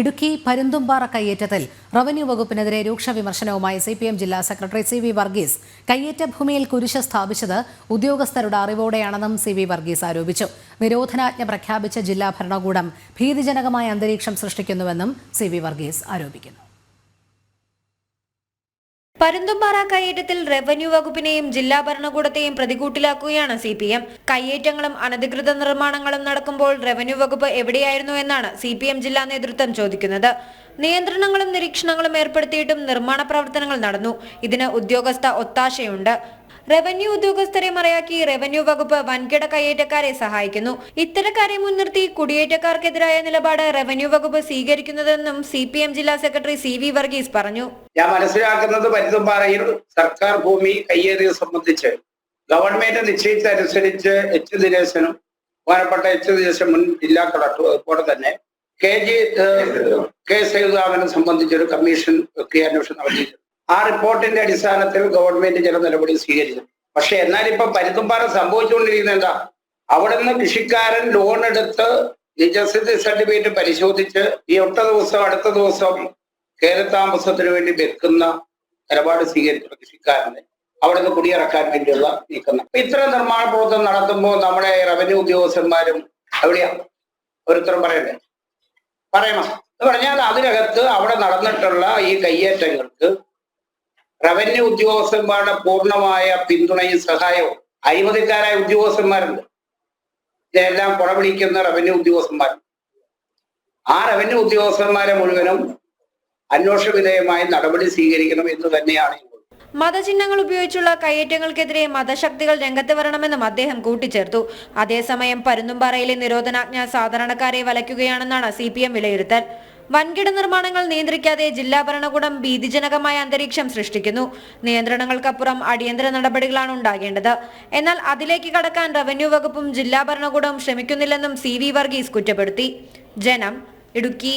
ഇടുക്കി പരുന്തുംപാറ കയ്യേറ്റത്തിൽ റവന്യൂ വകുപ്പിനെതിരെ രൂക്ഷ വിമർശനവുമായി സി ജില്ലാ സെക്രട്ടറി സി വി വർഗീസ് കയ്യേറ്റ ഭൂമിയിൽ കുരിശ് സ്ഥാപിച്ചത് ഉദ്യോഗസ്ഥരുടെ അറിവോടെയാണെന്നും സി വി വർഗീസ് ആരോപിച്ചു. നിരോധനാജ്ഞ പ്രഖ്യാപിച്ച ജില്ലാ ഭരണകൂടം ഭീതിജനകമായ അന്തരീക്ഷം സൃഷ്ടിക്കുന്നുവെന്നും സി വി വർഗീസ് ആരോപിക്കുന്നു. പരുന്തുംപാറ കയ്യേറ്റത്തിൽ റവന്യൂ വകുപ്പിനെയും ജില്ലാ ഭരണകൂടത്തെയും പ്രതികൂട്ടിലാക്കുകയാണ് സി പി എം. കയ്യേറ്റങ്ങളും അനധികൃത നിർമ്മാണങ്ങളും നടക്കുമ്പോൾ റവന്യൂ വകുപ്പ് എവിടെയായിരുന്നു എന്നാണ് സി പി എം ജില്ലാ നേതൃത്വം ചോദിക്കുന്നത്. നിയന്ത്രണങ്ങളും നിരീക്ഷണങ്ങളും ഏർപ്പെടുത്തിയിട്ടും നിർമ്മാണ പ്രവർത്തനങ്ങൾ നടന്നു. ഇതിന് ഉദ്യോഗസ്ഥ ഒത്താശയുണ്ട്. റവന്യൂ ഉദ്യോഗസ്ഥരെ മറയാക്കി റവന്യൂ വകുപ്പ് വൻകിട കയ്യേറ്റക്കാരെ സഹായിക്കുന്നു. ഇത്തരക്കാരെ മുൻനിർത്തി കുടിയേറ്റക്കാർക്കെതിരായ നിലപാട് റവന്യൂ വകുപ്പ് സ്വീകരിക്കുന്നതെന്നും സി പി എം ജില്ലാ സെക്രട്ടറി സി വി വർഗീസ് പറഞ്ഞു. ഞാൻ മനസ്സിലാക്കുന്നത് പരുത്തുംപാറയിൽ സർക്കാർ ഭൂമി കയ്യേറിയത് സംബന്ധിച്ച് ഗവൺമെന്റ് നിശ്ചയിച്ചതനുസരിച്ച് എച്ച് ദിനേശനും ബഹുമാനപ്പെട്ട എച്ച് ദിനേശൻ മുൻ ജില്ലാ കളക്ടർ അതുപോലെ തന്നെ കെ ജി കെ സേതുദാമനെ സംബന്ധിച്ചൊരു കമ്മീഷൻ ഒക്കെ അന്വേഷണം നടത്തിയിട്ടുണ്ട്. ആ റിപ്പോർട്ടിന്റെ അടിസ്ഥാനത്തിൽ ഗവൺമെന്റ് ചില നടപടി സ്വീകരിച്ചു. പക്ഷെ എന്നാൽ ഇപ്പൊ പരുത്തുംപാറ സംഭവിച്ചുകൊണ്ടിരിക്കുന്ന എന്താ? അവിടുന്ന് കൃഷിക്കാരൻ ലോൺ എടുത്ത് നിജസ്ഥിതി സർട്ടിഫിക്കറ്റ് പരിശോധിച്ച് ഈ ഒട്ട ദിവസം അടുത്ത ദിവസം കേരത്താമസത്തിന് വേണ്ടി വെക്കുന്ന നിലപാട് സ്വീകരിക്കുന്ന കൃഷിക്കാരനെ അവിടെ നിന്ന് കുടിയിറക്കാൻ വേണ്ടിയുള്ള നീക്കം. ഇത്തരം നിർമ്മാണ പ്രവർത്തനം നടത്തുമ്പോൾ നമ്മുടെ റവന്യൂ ഉദ്യോഗസ്ഥന്മാരും എവിടെയാ? ഒരുത്തരം പറയണ്ടേ പറയണം. എന്ന് പറഞ്ഞാൽ അതിനകത്ത് അവിടെ നടന്നിട്ടുള്ള ഈ കയ്യേറ്റങ്ങൾക്ക് റവന്യൂ ഉദ്യോഗസ്ഥന്മാരുടെ പൂർണമായ പിന്തുണയും സഹായവും അഴിമതിക്കാരായ ഉദ്യോഗസ്ഥന്മാരുണ്ട്. ഇതെല്ലാം പുറപിടിക്കുന്ന റവന്യൂ ഉദ്യോഗസ്ഥന്മാർ. ആ റവന്യൂ ഉദ്യോഗസ്ഥന്മാരെ മുഴുവനും അന്വേഷണ വിധേയമായ നടപടി സ്വീകരിക്കണം എന്ന് തന്നെയാണ് മതചിഹ്നങ്ങൾ ഉപയോഗിച്ചുള്ള കയ്യേറ്റങ്ങൾക്കെതിരെ മതശക്തികൾ രംഗത്ത് വരണമെന്നും അദ്ദേഹം കൂട്ടിച്ചേർത്തു. അതേസമയം പരുന്തുംപാറയിലെ നിരോധനാജ്ഞ സാധാരണക്കാരെ വലയ്ക്കുകയാണെന്നാണ് സി വിലയിരുത്തൽ. വൻകിട നിർമ്മാണങ്ങൾ നിയന്ത്രിക്കാതെ ജില്ലാ ഭരണകൂടം ഭീതിജനകമായ അന്തരീക്ഷം സൃഷ്ടിക്കുന്നു. നിയന്ത്രണങ്ങൾക്കപ്പുറം അടിയന്തര നടപടികളാണ് ഉണ്ടാകേണ്ടത്. എന്നാൽ അതിലേക്ക് കടക്കാൻ റവന്യൂ വകുപ്പും ജില്ലാ ഭരണകൂടവും ശ്രമിക്കുന്നില്ലെന്നും സി വർഗീസ് കുറ്റപ്പെടുത്തി. ജനം ഇടുക്കി.